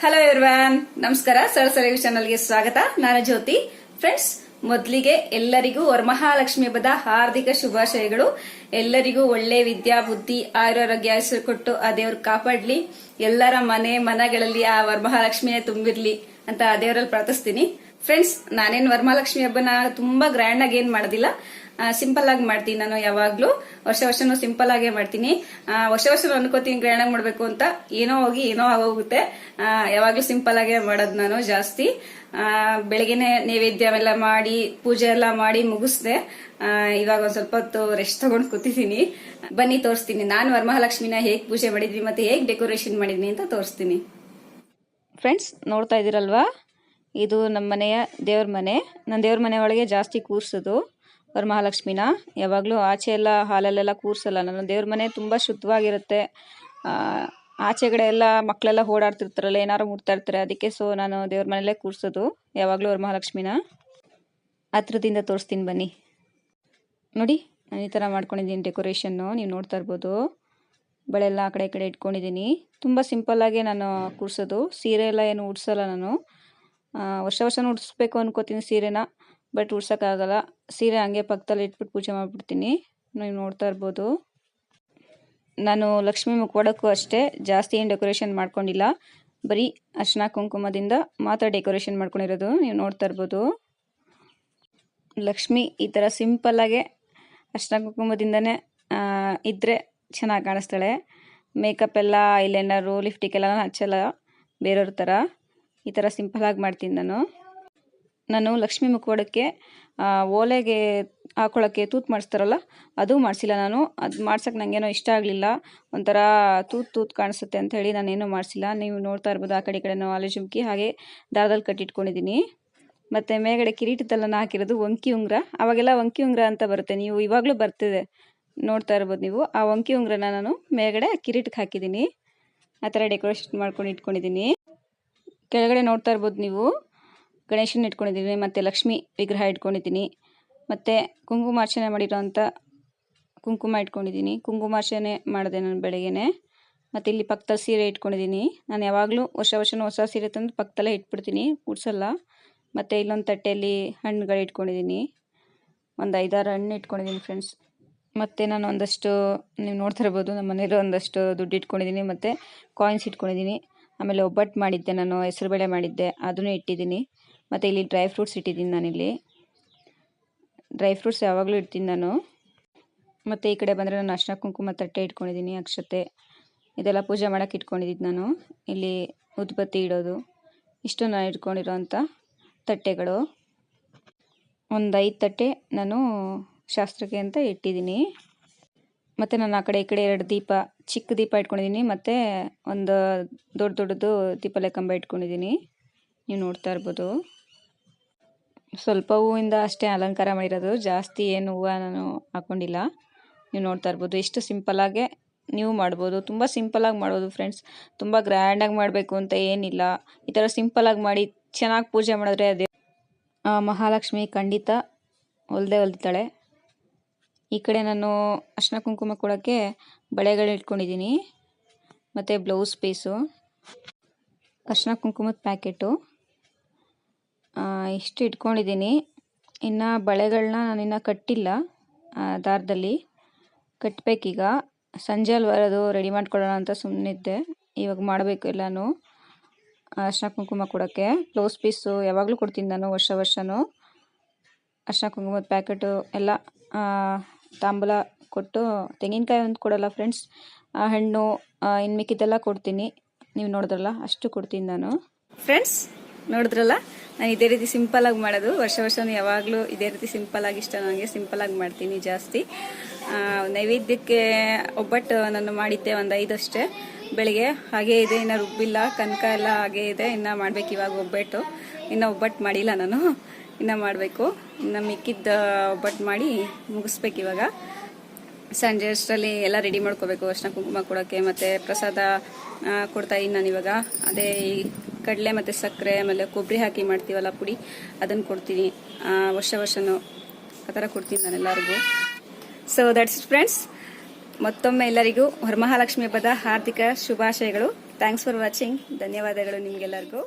Hello ಇರ್ವಾನ್ ನಮಸ್ಕಾರ. ಸರಸರಿ ಚಾನಲ್ಗೆ ಸ್ವಾಗತ. ನಾನು ಜ್ಯೋತಿ. ಫ್ರೆಂಡ್ಸ್ ಮೊದಲಿಗೆ ಎಲ್ಲರಿಗೂ ವರಮಹಾಲಕ್ಷ್ಮಿ ಹಬ್ಬದ ಹಾರ್ದಿಕ ಶುಭಾಶಯಗಳು. ಎಲ್ಲರಿಗೂ ಒಳ್ಳೆ ವಿದ್ಯಾ, ಬುದ್ಧಿ, ಆರೋಗ್ಯ ಹೆಸರು ಕೊಟ್ಟು ಆ ದೇವ್ರು ಕಾಪಾಡ್ಲಿ. ಎಲ್ಲರ ಮನೆ, ಮನಗಳಲ್ಲಿ ಆ ವರಮಹಾಲಕ್ಷ್ಮಿಯೇ ತುಂಬಿರ್ಲಿ ಅಂತ ಆ ದೇವರಲ್ಲಿ ಪ್ರಾರ್ಥಿಸ್ತೀನಿ. ಫ್ರೆಂಡ್ಸ್ ನಾನೇನ್ ವರಮಹಾಲಕ್ಷ್ಮಿ ಹಬ್ಬನ ತುಂಬಾ ಗ್ರ್ಯಾಂಡ್ ಆಗಿ ಏನ್ ಮಾಡೋದಿಲ್ಲ. ಸಿಂಪಲ್ ಆಗಿ ಮಾಡ್ತೀನಿ ನಾನು ಯಾವಾಗ್ಲೂ. ವರ್ಷ ವರ್ಷನೂ ಸಿಂಪಲ್ ಆಗೇ ಮಾಡ್ತೀನಿ. ವರ್ಷ ವರ್ಷ ಅನ್ಕೋತೀನಿ ಗ್ರ್ಯಾಂಡ್ ಆಗಿ ಮಾಡ್ಬೇಕು ಅಂತ. ಏನೋ ಹೋಗಿ, ಏನೋ ಆಗೋಗುತ್ತೆ. ಯಾವಾಗ್ಲೂ ಸಿಂಪಲ್ ಆಗೇ ಮಾಡೋದು ನಾನು ಜಾಸ್ತಿ. ಬೆಳಗ್ಗೆನೆ ನೈವೇದ್ಯ ಎಲ್ಲ ಮಾಡಿ, ಪೂಜೆ ಎಲ್ಲ ಮಾಡಿ ಮುಗಿಸ್ದೆ. ಇವಾಗ ಒಂದ್ ಸ್ವಲ್ಪ ಹೊತ್ತು ರೆಸ್ಟ್ ತಗೊಂಡು ಕೂತಿದ್ದೀನಿ. ಬನ್ನಿ, ತೋರಿಸ್ತೀನಿ. ನಾನು ವರಮಹಾಲಕ್ಷ್ಮಿನ ಹೇಗ್ ಪೂಜೆ ಮಾಡಿದ್ವಿ ಮತ್ತೆ ಹೇಗ್ ಡೆಕೋರೇಷನ್ ಮಾಡಿದ್ನಿ ಅಂತ ತೋರಿಸ್ತೀನಿ. ಫ್ರೆಂಡ್ಸ್ ನೋಡ್ತಾ ಇದ್ದೀರಲ್ವಾ? ಇದು ನಮ್ಮ ಮನೆಯ ದೇವ್ರ ಮನೆ. ನನ್ನ ದೇವ್ರ ಮನೆ ಒಳಗೆ ಜಾಸ್ತಿ ಕೂರ್ಸೋದು. ವರಮಹಾಲಕ್ಷ್ಮಿನ. ಯಾವಾಗಲೂ ಆಚೆ ಎಲ್ಲ ಹಾಲಲ್ಲೆಲ್ಲ ಕೂರಿಸಲ್ಲ. ನನ್ನ ದೇವ್ರ ಮನೆ ತುಂಬ ಶುದ್ಧವಾಗಿರುತ್ತೆ. ಆಚೆಗಡೆ ಎಲ್ಲ ಮಕ್ಕಳೆಲ್ಲ ಓಡಾಡ್ತಿರ್ತಾರಲ್ಲ, ಏನಾರು ಮುಟ್ತಾ ಇರ್ತಾರೆ. ಅದಕ್ಕೆ ಸೊ ನಾನು ದೇವ್ರ ಮನೆಯಲ್ಲೇ ಕೂರ್ಸೋದು. ಯಾವಾಗಲೂ ವರಮಹಾಲಕ್ಷ್ಮಿನ. ಹತ್ರದಿಂದ ತೋರಿಸ್ತೀನಿ ಬನ್ನಿ. ನೋಡಿ, ನಾನು ಈ ಥರ ಮಾಡ್ಕೊಂಡಿದ್ದೀನಿ ಡೆಕೋರೇಷನ್ನು. ನೀವು ನೋಡ್ತಾ ಇರ್ಬೋದು. ಬಳೆ ಎಲ್ಲ ಆ ಕಡೆ ಈ ಕಡೆ ಇಟ್ಕೊಂಡಿದ್ದೀನಿ. ತುಂಬ ಸಿಂಪಲ್ಲಾಗೆ ನಾನು ಕೂರಿಸೋದು. ಸೀರೆ ಎಲ್ಲ ಏನು ಉಡ್ಸಲ್ಲ ನಾನು. ವರ್ಷ ವರ್ಷನೂ ಉಡಿಸ್ಬೇಕು ಅನ್ಕೋತೀನಿ ಸೀರೆನ. ಬಟ್ ಉಡ್ಸೋಕ್ಕಾಗಲ್ಲ ಸೀರೆ ಹಂಗೆ ಪಕ್ಕದಲ್ಲಿ ಇಟ್ಬಿಟ್ಟು ಪೂಜೆ ಮಾಡಿಬಿಡ್ತೀನಿ. ನೀವು ನೋಡ್ತಾ ಇರ್ಬೋದು. ನಾನು ಲಕ್ಷ್ಮಿ ಮುಖವಾಡಕ್ಕೂ ಅಷ್ಟೇ ಜಾಸ್ತಿ ಏನು ಡೆಕೋರೇಷನ್ ಮಾಡ್ಕೊಂಡಿಲ್ಲ. ಬರೀ ಅರ್ಶನ ಕುಂಕುಮದಿಂದ ಮಾತ್ರ ಡೆಕೋರೇಷನ್ ಮಾಡ್ಕೊಂಡಿರೋದು. ನೀವು ನೋಡ್ತಾ ಇರ್ಬೋದು. ಲಕ್ಷ್ಮಿ ಈ ಥರ ಸಿಂಪಲ್ಲಾಗೆ ಅರ್ಶನ ಕುಂಕುಮದಿಂದನೇ ಇದ್ದರೆ ಚೆನ್ನಾಗಿ ಕಾಣಿಸ್ತಾಳೆ. ಮೇಕಪ್ ಎಲ್ಲ, ಐಲೈನರು ಲಿಫ್ಟಿಕ್ ಎಲ್ಲ ಹಚ್ಚಲ್ಲ. ಬೇರೆಯವ್ರ ಥರ ಈ ಥರ ಸಿಂಪಲಾಗಿ ಮಾಡ್ತೀನಿ ನಾನು. ನಾನು ಲಕ್ಷ್ಮಿ ಮುಖವಾಡಕ್ಕೆ ಓಲೆಗೆ ಹಾಕೊಳ್ಳೋಕ್ಕೆ ತೂತು ಮಾಡಿಸ್ತಾರಲ್ಲ, ಅದು ಮಾಡಿಸಿಲ್ಲ ನಾನು. ಅದು ಮಾಡ್ಸೋಕ್ಕೆ ನನಗೇನೋ ಇಷ್ಟ ಆಗಲಿಲ್ಲ. ಒಂಥರ ತೂತು ತೂತು ಕಾಣಿಸುತ್ತೆ ಅಂತ ಹೇಳಿ ನಾನೇನು ಮಾಡಿಸಿಲ್ಲ. ನೀವು ನೋಡ್ತಾ ಇರ್ಬೋದು ಆ ಕಡೆ ಈ ಕಡೆ ಆಲೆ ಹಾಗೆ ದಾರದಲ್ಲಿ ಕಟ್ಟಿಟ್ಕೊಂಡಿದ್ದೀನಿ. ಮತ್ತು ಮೇಗಡೆ ಕಿರೀಟದಲ್ಲ ಹಾಕಿರೋದು ವಂಕಿ ಉಂಗುರ. ಅವಾಗೆಲ್ಲ ವಂಕಿ ಉಂಗುರ ಅಂತ ಬರುತ್ತೆ. ನೀವು ಇವಾಗಲೂ ಬರ್ತಿದೆ, ನೋಡ್ತಾ ಇರ್ಬೋದು ನೀವು. ಆ ವಂಕಿ ಉಂಗುರನ ನಾನು ಮೇಗಡೆ ಕಿರೀಟಕ್ಕೆ ಹಾಕಿದ್ದೀನಿ. ಆ ಥರ ಡೆಕೋರೇಷನ್ ಮಾಡ್ಕೊಂಡು ಇಟ್ಕೊಂಡಿದ್ದೀನಿ. ಕೆಳಗಡೆ ನೋಡ್ತಾ ಇರ್ಬೋದು ನೀವು. ಗಣೇಶನ ಇಟ್ಕೊಂಡಿದ್ದೀನಿ ಮತ್ತು ಲಕ್ಷ್ಮಿ ವಿಗ್ರಹ ಇಟ್ಕೊಂಡಿದ್ದೀನಿ ಮತ್ತು ಕುಂಕುಮಾರ್ಚನೆ ಮಾಡಿರೋ ಅಂಥ ಕುಂಕುಮ ಇಟ್ಕೊಂಡಿದ್ದೀನಿ ಕುಂಕುಮಾರ್ಚನೆ ಮಾಡಿದೆ ನಾನು ಬೆಳಗ್ಗೆ ಮತ್ತು ಇಲ್ಲಿ ಪಕ್ಕದಲ್ಲಿ ಸೀರೆ ಇಟ್ಕೊಂಡಿದ್ದೀನಿ ನಾನು ಯಾವಾಗಲೂ ವರ್ಷ ವರ್ಷನೂ ಹೊಸ ಸೀರೆ ತಂದು ಪಕ್ಕದಲ್ಲೇ ಇಟ್ಬಿಡ್ತೀನಿ, ಉಡ್ಸಲ್ಲ. ಮತ್ತು ಇಲ್ಲೊಂದು ತಟ್ಟೆಯಲ್ಲಿ ಹಣ್ಣುಗಳು ಇಟ್ಕೊಂಡಿದ್ದೀನಿ ಒಂದು ಐದಾರು ಹಣ್ಣು ಇಟ್ಕೊಂಡಿದ್ದೀನಿ ಫ್ರೆಂಡ್ಸ್ ಮತ್ತು ನಾನು ಒಂದಷ್ಟು, ನೀವು ನೋಡ್ತಾ ಇರ್ಬೋದು, ನಮ್ಮ ಮನೇಲಿ ಒಂದಷ್ಟು ದುಡ್ಡು ಇಟ್ಕೊಂಡಿದ್ದೀನಿ ಮತ್ತು ಕಾಯಿನ್ಸ್ ಇಟ್ಕೊಂಡಿದ್ದೀನಿ ಆಮೇಲೆ ಒಬ್ಬಟ್ಟು ಮಾಡಿದ್ದೆ ನಾನು, ಹೆಸರುಬೇಳೆ ಮಾಡಿದ್ದೆ, ಅದನ್ನು ಇಟ್ಟಿದ್ದೀನಿ ಮತ್ತು ಇಲ್ಲಿ ಡ್ರೈ ಫ್ರೂಟ್ಸ್ ಇಟ್ಟಿದ್ದೀನಿ ನಾನಿಲ್ಲಿ. ಡ್ರೈ ಫ್ರೂಟ್ಸ್ ಯಾವಾಗಲೂ ಇಡ್ತೀನಿ ನಾನು. ಮತ್ತು ಈ ಕಡೆ ಬಂದರೆ ನಾನು ಅರ್ಶಿನ ಕುಂಕುಮ ತಟ್ಟೆ ಇಟ್ಕೊಂಡಿದ್ದೀನಿ, ಅಕ್ಷತೆ. ಇದೆಲ್ಲ ಪೂಜೆ ಮಾಡೋಕೆ ಇಟ್ಕೊಂಡಿದ್ದೀನಿ ನಾನು. ಇಲ್ಲಿ ಉದ್ಬತ್ತಿ ಇಡೋದು. ಇಷ್ಟು ನಾನು ಇಟ್ಕೊಂಡಿರೋಂಥ ತಟ್ಟೆಗಳು. ಒಂದು ಐದು ತಟ್ಟೆ ನಾನು ಶಾಸ್ತ್ರಕ್ಕೆ ಅಂತ ಇಟ್ಟಿದ್ದೀನಿ. ಮತ್ತು ನಾನು ಆ ಕಡೆ ಈ ಕಡೆ ಎರಡು ದೀಪ, ಚಿಕ್ಕ ದೀಪ ಇಟ್ಕೊಂಡಿದ್ದೀನಿ. ಮತ್ತು ಒಂದು ದೊಡ್ಡ ದೊಡ್ಡದು ದೀಪಲೆ ಕಂಬ ಇಟ್ಕೊಂಡಿದ್ದೀನಿ. ನೀವು ನೋಡ್ತಾ ಇರ್ಬೋದು. ಸ್ವಲ್ಪ ಹೂವಿಂದ ಅಷ್ಟೇ ಅಲಂಕಾರ ಮಾಡಿರೋದು. ಜಾಸ್ತಿ ಏನು ಹೂವು ನಾನು ಹಾಕ್ಕೊಂಡಿಲ್ಲ ನೀವು ನೋಡ್ತಾ ಇರ್ಬೋದು. ಎಷ್ಟು ಸಿಂಪಲ್ಲಾಗೆ ನೀವು ಮಾಡ್ಬೋದು. ತುಂಬ ಸಿಂಪಲಾಗಿ ಮಾಡ್ಬೋದು ಫ್ರೆಂಡ್ಸ್ ತುಂಬ ಗ್ರ್ಯಾಂಡಾಗಿ ಮಾಡಬೇಕು ಅಂತ ಏನಿಲ್ಲ. ಈ ಥರ ಸಿಂಪಲಾಗಿ ಮಾಡಿ ಚೆನ್ನಾಗಿ ಪೂಜೆ ಮಾಡಿದ್ರೆ ಅದೇ. ಮಹಾಲಕ್ಷ್ಮಿ ಖಂಡಿತ ಹೊಲ್ದೇ ಹೊಲ್ತಾಳೆ ಈ ಕಡೆ ನಾನು ಅರ್ಶಿನ ಕುಂಕುಮ ಕೊಡೋಕ್ಕೆ ಬಳೆಗಳು ಇಟ್ಕೊಂಡಿದ್ದೀನಿ. ಮತ್ತು ಬ್ಲೌಸ್ ಪೀಸು ಅರ್ಶಿನ ಕುಂಕುಮದ ಪ್ಯಾಕೆಟು ಇಷ್ಟು ಇಟ್ಕೊಂಡಿದ್ದೀನಿ. ಇನ್ನು ಬಳೆಗಳನ್ನ ನಾನಿನ್ನು ಕಟ್ಟಿಲ್ಲ ದಾರದಲ್ಲಿ. ಕಟ್ಟಬೇಕೀಗ ಸಂಜೆ ಅಲ್ಲಿ ಬರೋದು ರೆಡಿ ಮಾಡ್ಕೊಳ್ಳೋಣ ಅಂತ ಸುಮ್ಮನಿದ್ದೆ ಇವಾಗ ಮಾಡಬೇಕು ಎಲ್ಲಾನು. ಅರ್ಶಿನ ಕುಂಕುಮ ಕೊಡೋಕ್ಕೆ. ಬ್ಲೌಸ್ ಪೀಸು ಯಾವಾಗಲೂ ಕೊಡ್ತೀನಿ ನಾನು ವರ್ಷ ವರ್ಷವೂ ಅರ್ಶಿನ ಕುಂಕುಮದ ಪ್ಯಾಕೆಟು ಎಲ್ಲ ತಾಂಬೂಲ ಕೊಟ್ಟು, ತೆಂಗಿನಕಾಯಿ ಒಂದು ಕೊಡೋಲ್ಲ ಫ್ರೆಂಡ್ಸ್ ಹಣ್ಣು ಇನ್ನು ಮಿಕ್ಕಿದ್ದೆಲ್ಲ ಕೊಡ್ತೀನಿ. ನೀವು ನೋಡಿದ್ರಲ್ಲ, ಅಷ್ಟು ಕೊಡ್ತೀನಿ ನಾನು. ಫ್ರೆಂಡ್ಸ್ ನೋಡಿದ್ರಲ್ಲ? ನಾನು ಇದೇ ರೀತಿ ಸಿಂಪಲ್ ಆಗಿ ಮಾಡೋದು. ವರ್ಷ ವರ್ಷನೂ ಯಾವಾಗಲೂ ಇದೇ ರೀತಿ ಸಿಂಪಲ್ ಆಗಿ ಇಷ್ಟ ನನಗೆ ಸಿಂಪಲ್ ಆಗಿ ಮಾಡ್ತೀನಿ ಜಾಸ್ತಿ. ನೈವೇದ್ಯಕ್ಕೆ ಒಬ್ಬಟ್ಟು ನಾನು ಮಾಡಿದ್ದೆ, ಒಂದು ಐದಷ್ಟೇ ಬೆಳಿಗ್ಗೆ ಹಾಗೇ ಇದೆ, ಇನ್ನು ರುಬ್ಬಿಲ್ಲ, ಕನಕ ಎಲ್ಲ ಹಾಗೇ ಇದೆ. ಇನ್ನು ಮಾಡ್ಬೇಕು ಇವಾಗ ಒಬ್ಬಟ್ಟು. ಇನ್ನು ಒಬ್ಬಟ್ಟು ಮಾಡಿಲ್ಲ ನಾನು. ಇನ್ನು ಮಾಡಬೇಕು. ಇನ್ನು ಮಿಕ್ಕಿದ್ದ ಒಬ್ಬಟ್ಟು ಮಾಡಿ ಮುಗಿಸ್ಬೇಕು ಇವಾಗ. ಸಂಜೆ ಅಷ್ಟರಲ್ಲಿ ಎಲ್ಲ ರೆಡಿ ಮಾಡ್ಕೋಬೇಕು. ಅರ್ಶಿನ ಕುಂಕುಮ ಕೊಡೋಕ್ಕೆ ಮತ್ತು ಪ್ರಸಾದ ನಾನು ಇವಾಗ. ಅದೇ ಈ ಕಡಲೆ ಮತ್ತು ಸಕ್ಕರೆ, ಆಮೇಲೆ ಕೊಬ್ಬರಿ ಹಾಕಿ ಮಾಡ್ತೀವಲ್ಲ ಪುಡಿ ಅದನ್ನು ಕೊಡ್ತೀನಿ. ವರ್ಷ ವರ್ಷನೂ ಆ ಥರ ಕೊಡ್ತೀನಿ ನಾನು ಎಲ್ಲರಿಗೂ. ಸೊ ದಟ್ಸ್ ಫ್ರೆಂಡ್ಸ್ ಮತ್ತೊಮ್ಮೆ ಎಲ್ಲರಿಗೂ ವರಮಹಾಲಕ್ಷ್ಮಿ ಹಬ್ಬದ ಹಾರ್ದಿಕ ಶುಭಾಶಯಗಳು. ಥ್ಯಾಂಕ್ಸ್ ಫಾರ್ ವಾಚಿಂಗ್ ಧನ್ಯವಾದಗಳು ನಿಮಗೆಲ್ಲರಿಗೂ.